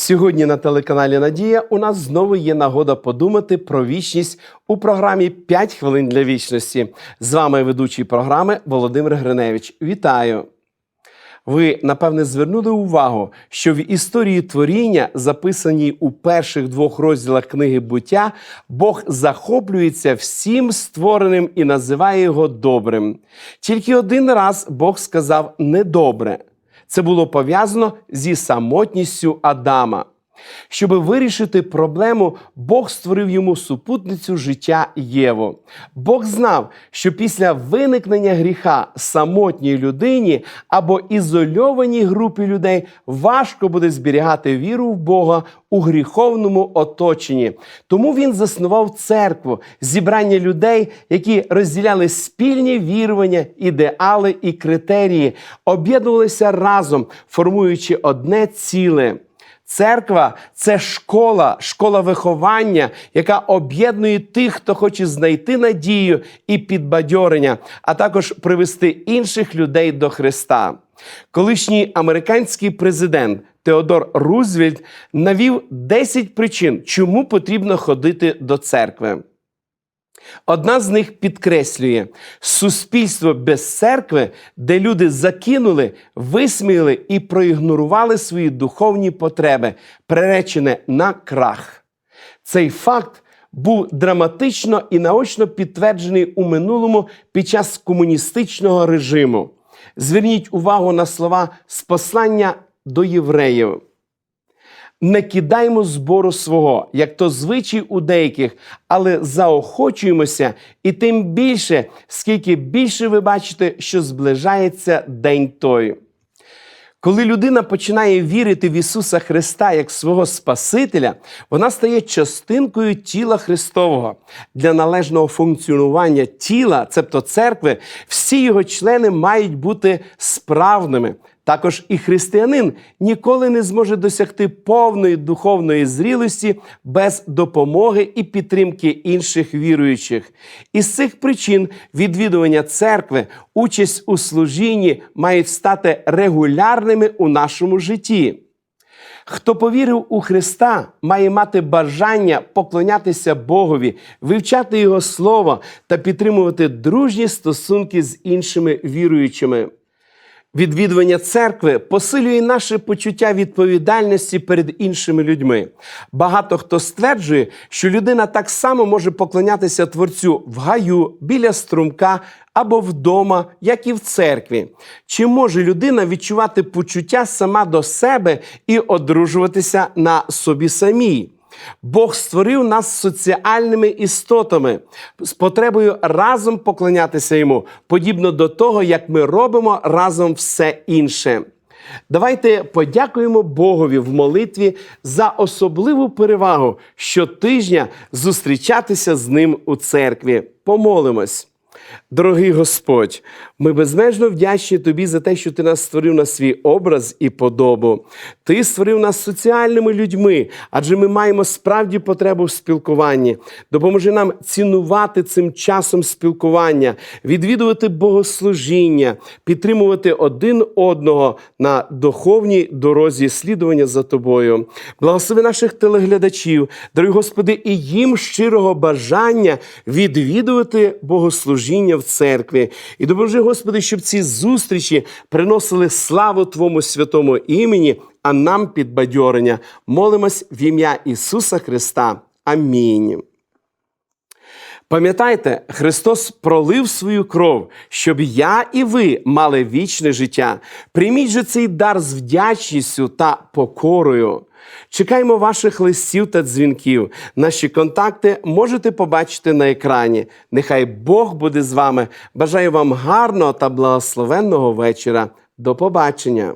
Сьогодні на телеканалі Надія у нас знову є нагода подумати про вічність у програмі «5 хвилин для вічності. З вами ведучий програми Володимир Гриневич. Вітаю! Ви напевне звернули увагу, що в історії творіння, записаній у перших двох розділах книги буття, Бог захоплюється всім створеним і називає його добрим. Тільки один раз Бог сказав недобре. Це було пов'язано зі самотністю Адама. Щоби вирішити проблему, Бог створив йому супутницю життя Єву. Бог знав, що після виникнення гріха самотній людині або ізольованій групі людей важко буде зберігати віру в Бога у гріховному оточенні. Тому він заснував церкву, зібрання людей, які розділяли спільні вірування, ідеали і критерії, об'єднувалися разом, формуючи одне ціле. Церква це школа, школа виховання, яка об'єднує тих, хто хоче знайти надію і підбадьорення, а також привести інших людей до Христа. Колишній американський президент Теодор Рузвельт навів 10 причин, чому потрібно ходити до церкви. Одна з них підкреслює суспільство без церкви, де люди закинули, висміяли і проігнорували свої духовні потреби, приречене на крах. Цей факт був драматично і наочно підтверджений у минулому під час комуністичного режиму. Зверніть увагу на слова з послання до євреїв. Не кидаймо збору свого, як то звичай у деяких, але заохочуємося, і тим більше, скільки більше ви бачите, що зближається день той. Коли людина починає вірити в Ісуса Христа як свого Спасителя, вона стає частинкою тіла Христового. Для належного функціонування тіла, цебто церкви, всі його члени мають бути справними. Також і християнин ніколи не зможе досягти повної духовної зрілості без допомоги і підтримки інших віруючих. Із цих причин відвідування церкви, участь у служінні мають стати регулярними у нашому житті. Хто повірив у Христа, має мати бажання поклонятися Богові, вивчати Його Слово та підтримувати дружні стосунки з іншими віруючими. Відвідування церкви посилює наше почуття відповідальності перед іншими людьми. Багато хто стверджує, що людина так само може поклонятися Творцю в гаю, біля струмка або вдома, як і в церкві. Чи може людина відчувати почуття сама до себе і одружуватися на собі самій? Бог створив нас соціальними істотами з потребою разом поклонятися йому, подібно до того, як ми робимо разом все інше. Давайте подякуємо Богові в молитві за особливу перевагу щотижня зустрічатися з ним у церкві. Помолимось. Дорогий Господь, ми безмежно вдячні Тобі за те, що Ти нас створив на свій образ і подобу. Ти створив нас соціальними людьми, адже ми маємо справді потребу в спілкуванні. Допоможи нам цінувати цим часом спілкування, відвідувати богослужіння, підтримувати один одного на духовній дорозі слідування за тобою. Благослови наших телеглядачів, дорогі Господи, і їм щирого бажання відвідувати богослужіння в церкві. І допоможи, Господи, щоб ці зустрічі приносили славу Твому святому імені, а нам підбадьорення. Молимось в ім'я Ісуса Христа. Амінь. Пам'ятайте, Христос пролив свою кров, щоб я і ви мали вічне життя. Прийміть же цей дар з вдячністю та покорою. Чекаємо ваших листів та дзвінків. Наші контакти можете побачити на екрані. Нехай Бог буде з вами. Бажаю вам гарного та благословенного вечора. До побачення!